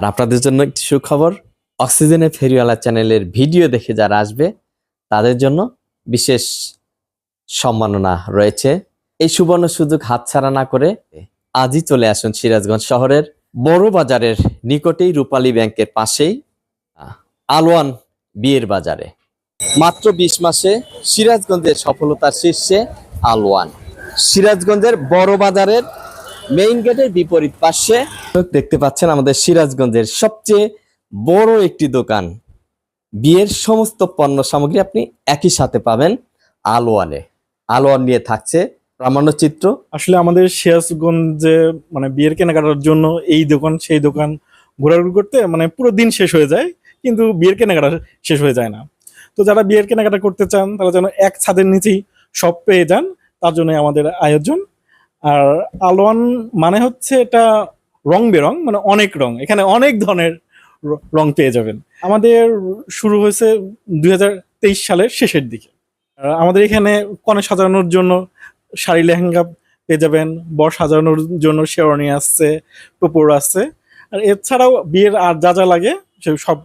আর আপনাদের জন্য একটি সুখবর, অক্সিজেনে ফেরিওয়ালা চ্যানেলের ভিডিও দেখে যারা আসবে, তাদের জন্য বিশেষ সম্মাননা রয়েছে। এই সুবর্ণ সুযোগ হাতছাড়া না করে আজই চলে আসুন সিরাজগঞ্জ শহরের বড় বাজারের নিকটেই রূপালী ব্যাংকের পাশেই আলোয়ান বিয়ের বাজারে। মাত্র বিশ মাসে সিরাজগঞ্জের সফলতার শীর্ষে আলোয়ান। সিরাজগঞ্জের বড় বাজারের মেইন গেটের বিপরীত পাশে দেখতে পাচ্ছেন আমাদের সিরাজগঞ্জের সবচেয়ে বড় একটি দোকান। বিয়ের সমস্ত পণ্য সামগ্রী আপনি একই সাথে পাবেন আলোয়ানে আলোয়ান নিয়ে থাকছে প্রামাণ্য চিত্র। আসলে আমাদের সিরাজগঞ্জে মানে বিয়ের কেনাকাটার জন্য এই দোকান, সেই দোকান ঘোরাঘুরি করতে মানে পুরো দিন শেষ হয়ে যায়, কিন্তু বিয়ের কেনাকাটা শেষ হয়ে যায় না। তো যারা বিয়ের কেনাকাটা করতে চান, তারা যেন এক ছাদের নিচেই সব পেয়ে যান, তার জন্য আমাদের আয়োজন। আর আলোয়ান মানে হচ্ছে এটা রং বেরং মানে অনেক রং। এখানে অনেক ধরনের র- পেয়ে যাবেন। আমাদের শুরু হয়েছে দুই হাজার তেইশ সালের শেষের দিকে। আমাদের এখানে কনে সাজানোর জন্য শাড়ি লেহেঙ্গা পেয়ে যাবেন, বর সাজানোর জন্য শেরওয়ানি আসছে, টোপর আসছে। আর এছাড়াও বিয়ের আর যা যা লাগে, সে সব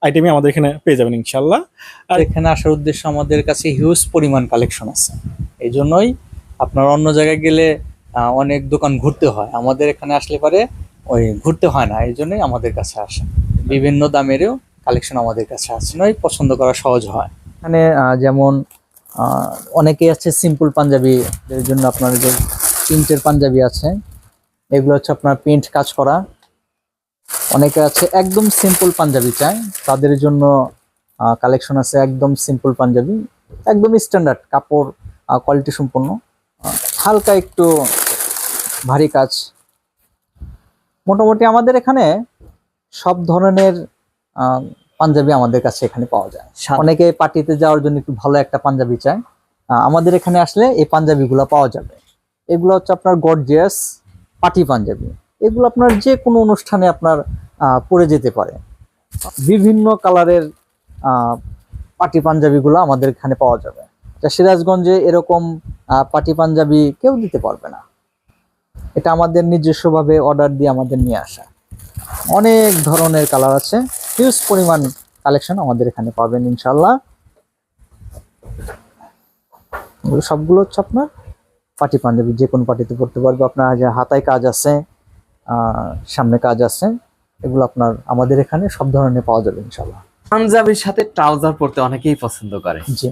আইটেমই আমাদের এখানে পেয়ে যাবেন ইনশাল্লাহ আর এখানে আসার উদ্দেশ্য আমাদের কাছে হিউজ পরিমাণ কালেকশন আছে। এই জন্যই আপনার অন্য জায়গায় গেলে অনেক দোকান ঘুরতে হয়। আমাদের এখানে আসলে পারে ওই ঘুরতে হয় না, এই জন্যই আমাদের কাছে আসে। বিভিন্ন দামেরও কালেকশন আমাদের কাছে আছে নয় পছন্দ করা সহজ হয়। এখানে যেমন অনেকেই আছে সিম্পল পাঞ্জাবি এর জন্য আপনার যে প্রিন্টের পাঞ্জাবি আছে, এগুলো হচ্ছে আপনার প্রিন্ট কাজ করা। অনেকে আছে একদম সিম্পল পাঞ্জাবি চায়, তাদের জন্য কালেকশন আছে একদম সিম্পল পাঞ্জাবি, একদম স্ট্যান্ডার্ড কাপড় কোয়ালিটি সম্পন্ন। হালকা একটু ভারী কাজ। মোটামুটি আমাদের এখানে সব ধরনের পাঞ্জাবি আমাদের কাছে এখানে পাওয়া যায়। অনেকে পার্টিতে যাওয়ার জন্য একটু ভালো একটা পাঞ্জাবি চায়। আমাদের এখানে আসলে এই পাঞ্জাবিগুলো পাওয়া যাবে। এগুলো হচ্ছে আপনার গর্জিয়াস পার্টি পাঞ্জাবি। এগুলো আপনার যে কোনো অনুষ্ঠানে আপনার পরে যেতে পারে। বিভিন্ন কালারের পাটি পাঞ্জাবিগুলো আমাদের এখানে পাওয়া যাবে। সিরাজগঞ্জে এরকম পাটি পাঞ্জাবি কেউ দিতে পারবে না। এটা আমাদের নিজস্বভাবে অর্ডার দিয়ে আমাদের নিয়ে আসা। অনেক ধরনের কালার আছে। হিউজ পরিমাণ কালেকশন আমাদের এখানে পাবেন ইনশাল্লাহ সবগুলো হচ্ছে আপনার পাটি পাঞ্জাবি যে কোনো পার্টিতে পড়তে পারবে। আপনার যে হাতায় কাজ আছে সামনে কাজ আছে এগুলো আপনার আমাদের এখানে সব ধরনের পাওয়া যাবে ইনশাল্লাহ পাঞ্জাবির সাথে ট্রাউজার পরতে অনেকেই পছন্দ করে। জি।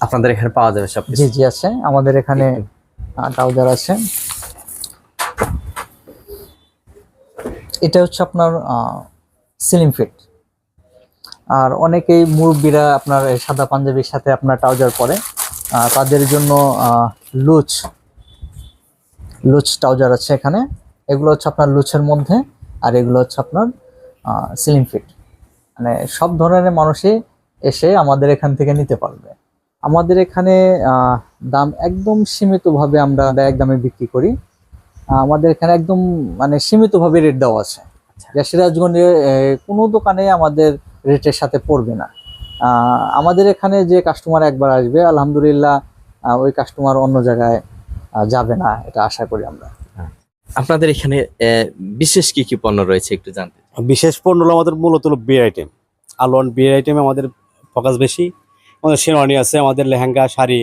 আপনাদের এখানে পাওয়া যাবে সব জি জি আছে। আমাদের এখানে ট্রাউজার আছে। এটা হচ্ছে আপনার সিলিং ফিট আর অনেকেই মুরব্বীরা আপনার সাদা পাঞ্জাবির সাথে আপনার ট্রাউজার পরে তাদের জন্য লুচ লুচ ট্রাউজার আছে এখানে। এগুলো হচ্ছে আপনার লুচের মধ্যে আর এগুলো হচ্ছে আপনার সিলিং ফিট মানে সব ধরনের মানুষই এসে আমাদের এখান থেকে নিতে পারবে। আমাদের এখানে দাম একদম সীমিতভাবে আমরা এক দামে বিক্রি করি। আমাদের এখানে একদম মানে সীমিতভাবে রেট দেওয়া আছে। যা সিরাজগঞ্জে কোনো দোকানে আমাদের রেটের সাথে পড়বে না। আহ, আমাদের এখানে যে কাস্টমার একবার আসবে আলহামদুলিল্লাহ ওই কাস্টমার অন্য জায়গায় যাবে না এটা আশা করি আমরা। আপনাদের এখানে বিশেষ কি কি পণ্য রয়েছে একটু জানতে বিশেষ পণ্য হলো আমাদের মূলত হলো বিয়ের আইটেম আলোয়ান বিয়ের আইটেমে আমাদের ফোকাস বেশি। আমাদের শেরওয়ানি আছে আমাদের লেহেঙ্গা শাড়ি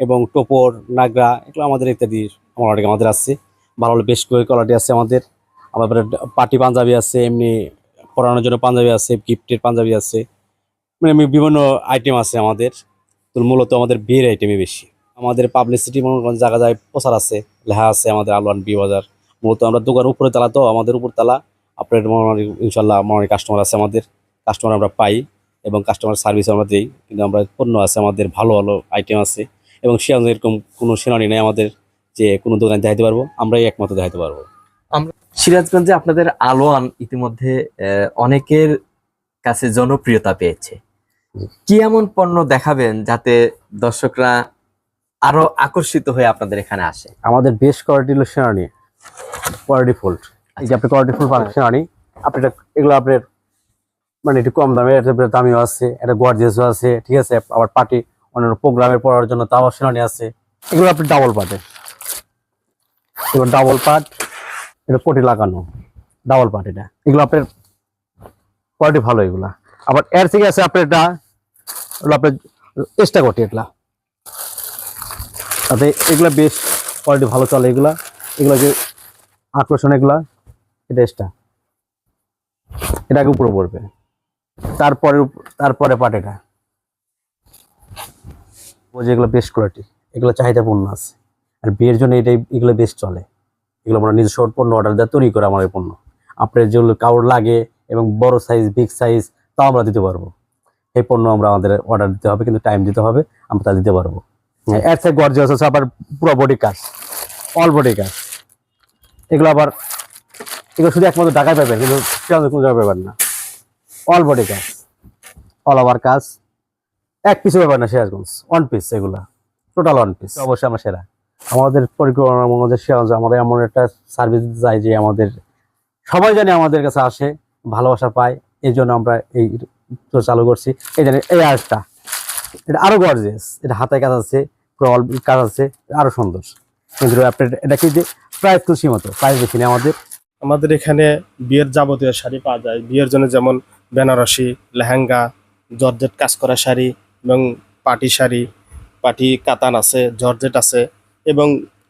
এবং টোপর নাগরা এগুলো আমাদের ইত্যাদি কোয়ালিটি আমাদের আছে। ভালো ভালো বেশ করে কোয়ালিটি আছে আমাদের। আমাদের পার্টি পাঞ্জাবি আছে, এমনি পরানোর জন্য পাঞ্জাবি আছে গিফটের পাঞ্জাবি আছে। মানে বিভিন্ন আইটেম আছে আমাদের। তো মূলত আমাদের বিয়ের আইটেমই বেশি। আমাদের পাবলিসিটি মনে করেন জায়গা যায় প্রচার আছে, লেখা আছে আমাদের আলোয়ান বি বাজার। মূলত আমরা দোকান উপরে তালা তো, আমাদের উপর তালা। আপনার মনে ইনশাল্লাহ মনে কাস্টমার আছে আমাদের। কাস্টমার আমরা পাই এবং কাস্টমার সার্ভিস আমরা দিই। কিন্তু আমরা পণ্য আছে আমাদের, ভালো ভালো আইটেম আছে। এবং সে এরকম কোনো সেনানি নেই আমাদের। যে কোনো দোকানে দেখাতে পারব আমরাই একমাত্র দেখাতে পারব। সিরাজগঞ্জে আপনাদের আলোয়ান ইতিমধ্যে আহ, অনেকের কাছে জনপ্রিয়তা পেয়েছে। কি এমন পণ্য দেখাবেন যাতে দর্শকরা আরও আকর্ষিত হয়ে আপনাদের এখানে আসে? আমাদের বেশ কোয়ালিটি হলো সেনানি কোয়ালিটি ফুল এই যে আপনি কোয়ালিটি ফুল পাবেন সেনানি আপনি এটা এগুলো আপনার মানে একটু কম দামে এটা দামিও আছে এটা গর্জেসও আছে ঠিক আছে? আবার পার্টি অন্যান্য প্রোগ্রামে পড়ার জন্য তাও সেনানি আছে। এগুলো আপনি ডাবল পার্টে এগুলো ডাবল পার্ট এটা পটি লাগানো। ডাবল পার্ট এটা। এগুলো আপনার কোয়ালিটি ভালো এগুলা। আবার এর থেকে আছে আপনার এটা আপনার এক্সট্রা কোটি এগুলা। তাতে এগুলা বেশ কোয়ালিটি ভালো চলে এগুলা। এগুলা যে আকর্ষণ এগুলা, এটা এক্সট্রা এটাকে উপরে পড়বে। তারপরে তারপরে পাট এটা। যেগুলো বেস্ট কোয়ালিটি এগুলো চাহিদাপূর্ণ আছে। আর বিয়ের জন্য এটাই এগুলো বেশ চলে। এগুলো আমরা নিজস্ব পণ্য অর্ডার দেওয়া তৈরি করে আমাদের পণ্য। আপনার যেগুলো কাউর লাগে এবং বড় সাইজ বিগ সাইজ তাও আমরা দিতে পারব। এই পণ্য আমরা আমাদের অর্ডার দিতে হবে কিন্তু টাইম দিতে হবে আমরা তা দিতে পারব। এর থেকে গর্জিয়াস আছে আবার পুরো বডি কাজ অল বডি কাজ এগুলো আবার এগুলো শুধু একমাত্র ঢাকায় পাবেন কিন্তু কোনো জায়গায় পাবেন না। অল বডি কাজ অল ওভার কাজ এক পিসও পাবেন না সিরাজগঞ্জ। ওয়ান পিস এগুলা টোটাল ওয়ান পিস অবশ্যই আমার সেরা। আমাদের পরিকল্পনা, আমাদের আমাদের এমন একটা সার্ভিস দিতে যে আমাদের, সবাই জানি আমাদের কাছে আসে, ভালোবাসা পায়, এই জন্য আমরা এই চালু করছি। এই জানি এই আর্টটা এটা আরও গর্জিয়াস এটা হাতে কাজ আছে all কাজ আছে, আরও সুন্দর। কিন্তু এটা কি যে প্রাইস তো সীমিত প্রাইস বেশি নেই আমাদের। আমাদের এখানে বিয়ের যাবতীয় শাড়ি পাওয়া যায়। বিয়ের জন্য যেমন বেনারসি, লেহেঙ্গা, জর্জেট কাজ করা শাড়ি এবং পাটি শাড়ি, পাটি কাতান আছে, জর্জেট আছে। এবং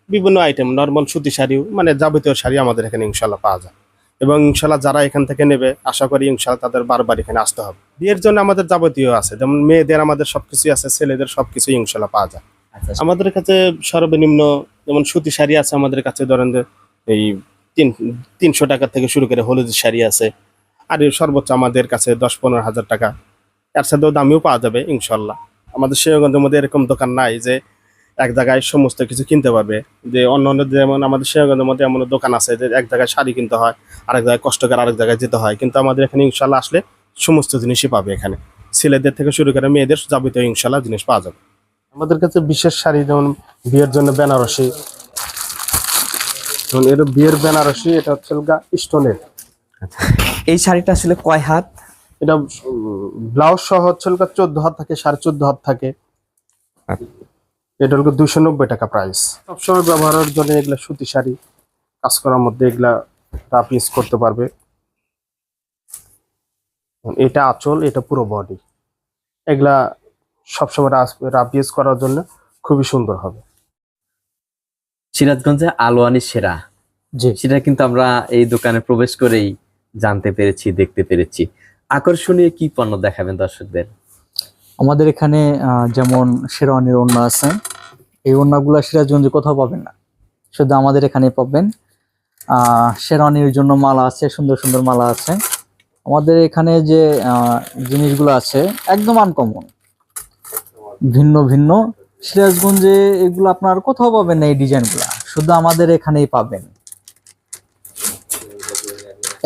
বিভিন্ন আইটেম নর্মাল সুতি শাড়িও মানে যাবতীয় শাড়ি আমাদের এখানে ইনশাল্লাহ পাওয়া যায়। এবং ইনশাল্লাহ যারা এখান থেকে নেবে আশা করি ইনশাল্লাহ তাদের বারবার এখানে আসতে হবে। বিয়ের জন্য আমাদের যাবতীয় আছে যেমন মেয়েদের আমাদের সবকিছুই আছে ছেলেদের সবকিছুই ইনশাল্লাহ পাওয়া যায়। আচ্ছা আমাদের কাছে সর্বনিম্ন যেমন সুতি শাড়ি আছে আমাদের কাছে ধরেন এই তিন তিনশো টাকা থেকে শুরু করে হলুদ শাড়ি আছে আর সর্বোচ্চ আমাদের কাছে দশ পনেরো হাজার টাকা। এর সাথেও দামিও পাওয়া যাবে ইনশাল্লাহ আমাদের শেয়গঞ্জের মধ্যে এরকম দোকান নাই যে এক জায়গায় সমস্ত কিছু কিনতে পারবে। যে অন্য অন্য যেমন আমাদের শেয়গঞ্জের মধ্যে এমন দোকান আছে যে এক জায়গায় শাড়ি কিনতে হয় আরেক জায়গায় কষ্ট করে আরেক জায়গায় যেতে হয়। কিন্তু আমাদের এখানে ইনশাল্লাহ আসলে সমস্ত জিনিসই পাবে এখানে। ছেলেদের থেকে শুরু করে মেয়েদের যাবতীয় ইনশাল্লাহ জিনিস পাওয়া যাবে। আমাদের কাছে বিশেষ শাড়ি যেমন বিয়ের জন্য বেনারসি। যেমন এর বিয়ের বেনারসি এটা হচ্ছে গা স্টোনের এই শাড়িটা আসলে কয় হাত? এটা ব্লাউজ সহ হচ্ছে চোদ্দ হাত থাকে সাড়ে চোদ্দ হাত থাকে। এটা হলো দুইশো নব্বই টাকা প্রাইস সবসময় ব্যবহারের জন্য এগুলা সুতি শাড়ি কাজ করার মধ্যে এগুলা রাফ ইউজ করতে পারবে। এটা আঁচল এটা পুরো বডি এগুলা সবসময় রাফ ইউজ করার জন্য খুবই সুন্দর হবে। সিরাজগঞ্জে আলোয়ানি সেরা। জি। সেটা কিন্তু আমরা এই দোকানে প্রবেশ করেই জানতে পেরেছি দেখতে পেরেছি। আকর্ষণীয় কি পণ্য দেখাবেন দর্শকদের? আমাদের এখানে আহ, যেমন শেরওয়ানির ওড়না আছে এই ওড়নাগুলো সিরাজগঞ্জে কোথাও পাবেন না। শুধু আমাদের এখানে পাবেন। শেরওয়ানির জন্য মালা আছে, সুন্দর সুন্দর মালা আছে। আমাদের এখানে যে জিনিসগুলো আছে, একদম আনকমন ভিন্ন ভিন্ন। সিরাজগঞ্জে এগুলো আপনার কোথাও পাবেন না এই ডিজাইনগুলো। শুধু আমাদের এখানেই পাবেন।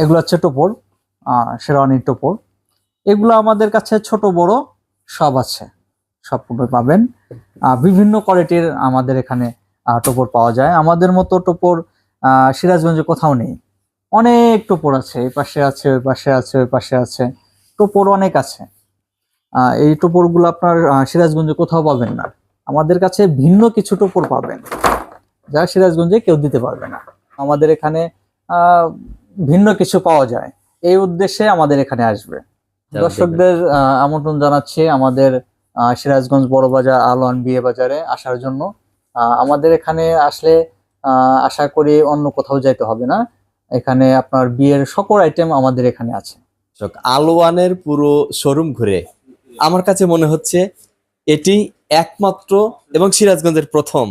এগুলো হচ্ছে টোপর শেরওয়ানির টোপর। এগুলো আমাদের কাছে ছোট, বড়, সব আছে। সব পাবেন। আহ, বিভিন্ন কোয়ালিটির আমাদের এখানে টোপর পাওয়া যায়। আমাদের মতো টোপর আহ, সিরাজগঞ্জে কোথাও নেই। অনেক টোপর আছে এই পাশে আছে ওই পাশে আছে ওই পাশে আছে। টোপর অনেক আছে। এই টোপরগুলো আপনার সিরাজগঞ্জে কোথাও পাবেন না। আমাদের কাছে ভিন্ন কিছু টোপর পাবেন যা সিরাজগঞ্জে কেউ দিতে পারবে না। আমাদের এখানে আহ, ভিন্ন কিছু পাওয়া যায়। এই উদ্দেশ্যে আমাদের এখানে আসবে। দর্শকদের আমন্ত্রণ জানাচ্ছি আমাদের সিরাজগঞ্জ বড় বাজার আলোয়ান বিয়ে বাজারে আসার জন্য। আমাদের এখানে আসলে আশা করি অন্য কোথাও যাইতে হবে না। এখানে আপনার বিয়ের সকল আইটেম আমাদের এখানে আছে। আলোয়ানের পুরো শোরুম ঘুরে আমার কাছে মনে হচ্ছে এটি একমাত্র এবং সিরাজগঞ্জের প্রথম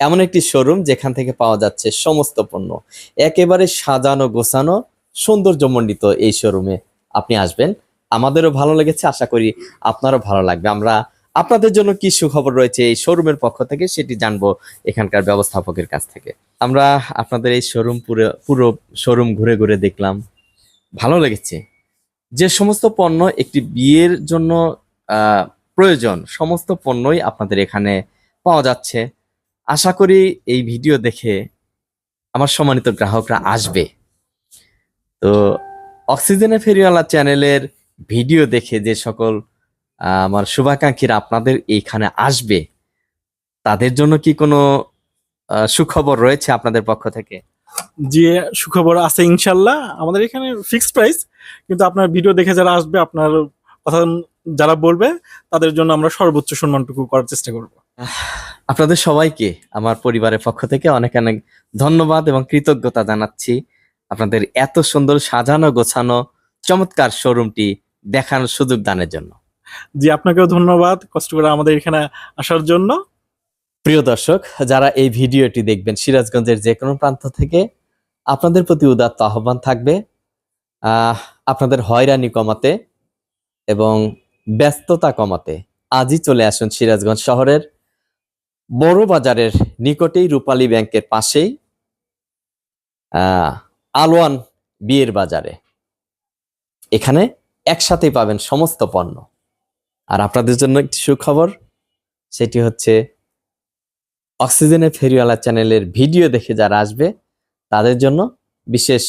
এমন একটি শোরুম যেখান থেকে পাওয়া যাচ্ছে সমস্ত পণ্য। একেবারে সাজানো গোছানো সৌন্দর্যমণ্ডিত এই শোরুমে আপনি আসবেন। আমাদেরও ভালো লেগেছে, আশা করি আপনারও ভালো লাগবে। আমরা আপনাদের জন্য কি সুখবর রয়েছে এই শোরুমের পক্ষ থেকে সেটি জানব এখানকার ব্যবস্থাপকের কাছ থেকে। আমরা আপনাদের এই শোরুম পুরো পুরো শোরুম ঘুরে ঘুরে দেখলাম। ভালো লেগেছে। যে সমস্ত পণ্য একটি বিয়ের জন্য প্রয়োজন, সমস্ত পণ্যই আপনাদের এখানে পাওয়া যাচ্ছে। আশা করি এই ভিডিও দেখে আমার সম্মানিত গ্রাহকরা আসবে। তো অক্সিজেনে ফেরিওয়ালা চ্যানেলের ভিডিও দেখে যে সকল আমার শুভাকাঙ্ক্ষীরা আপনাদের এইখানে আসবে তাদের জন্য কি কোনো সুখবর রয়েছে আপনাদের পক্ষ থেকে? যে সুখবর আছে ইনশাল্লাহ। আমাদের এখানে ফিক্সড প্রাইস কিন্তু আপনার ভিডিও দেখে যারা আসবে আপনার কথা যারা বলবে তাদের জন্য আমরা সর্বোচ্চ সম্মানটুকু করার চেষ্টা করব। আপনাদের সবাইকে আমার পরিবারের পক্ষ থেকে অনেক অনেক ধন্যবাদ এবং কৃতজ্ঞতা জানাচ্ছি। আপনাদের এত সুন্দর সাজানো গোছানো চমৎকার শোরুমটি দেখানোর সুযোগ দানের জন্য। জি আপনাকেও ধন্যবাদ কষ্ট করে আমাদের এখানে আসার জন্য। প্রিয় দর্শক যারা এই ভিডিওটি দেখবেন সিরাজগঞ্জের যে কোনো প্রান্ত থেকে আপনাদের প্রতি উদাত্ত আহ্বান থাকবে আপনাদের হয়রানি কমাতে এবং ব্যস্ততা কমাতে আজই চলে আসুন সিরাজগঞ্জ শহরের বড় বাজারের নিকটেই রূপালী ব্যাংকের পাশেই আলোয়ান বিয়ের বাজারে। এখানে একসাথেই পাবেন সমস্ত পণ্য। আর আপনাদের জন্য একটি সুখবর, সেটি হচ্ছে অক্সিজেনের ফেরিওয়ালা চ্যানেলের ভিডিও দেখে যারা আসবে, তাদের জন্য বিশেষ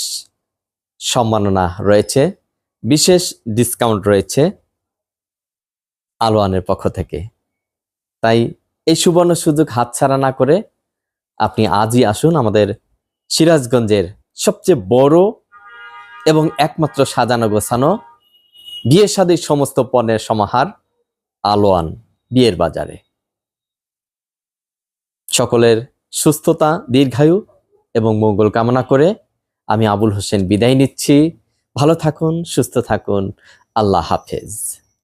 সম্মাননা রয়েছে, বিশেষ ডিসকাউন্ট রয়েছে আলোয়ানের পক্ষ থেকে। তাই এই সুবর্ণ সুযোগ হাতছাড়া না করে আপনি আজই আসুন আমাদের সিরাজগঞ্জের সবচেয়ে বড় এবং একমাত্র সাজানো গোছানো বিয়ে সাদীর সমস্ত পণ্যের সমাহার আলোয়ান বিয়ের বাজারে। সকলের সুস্থতা, দীর্ঘায়ু এবং মঙ্গল কামনা করে আমি আবুল হোসেন বিদায় নিচ্ছি। ভালো থাকুন, সুস্থ থাকুন। আল্লাহ হাফেজ।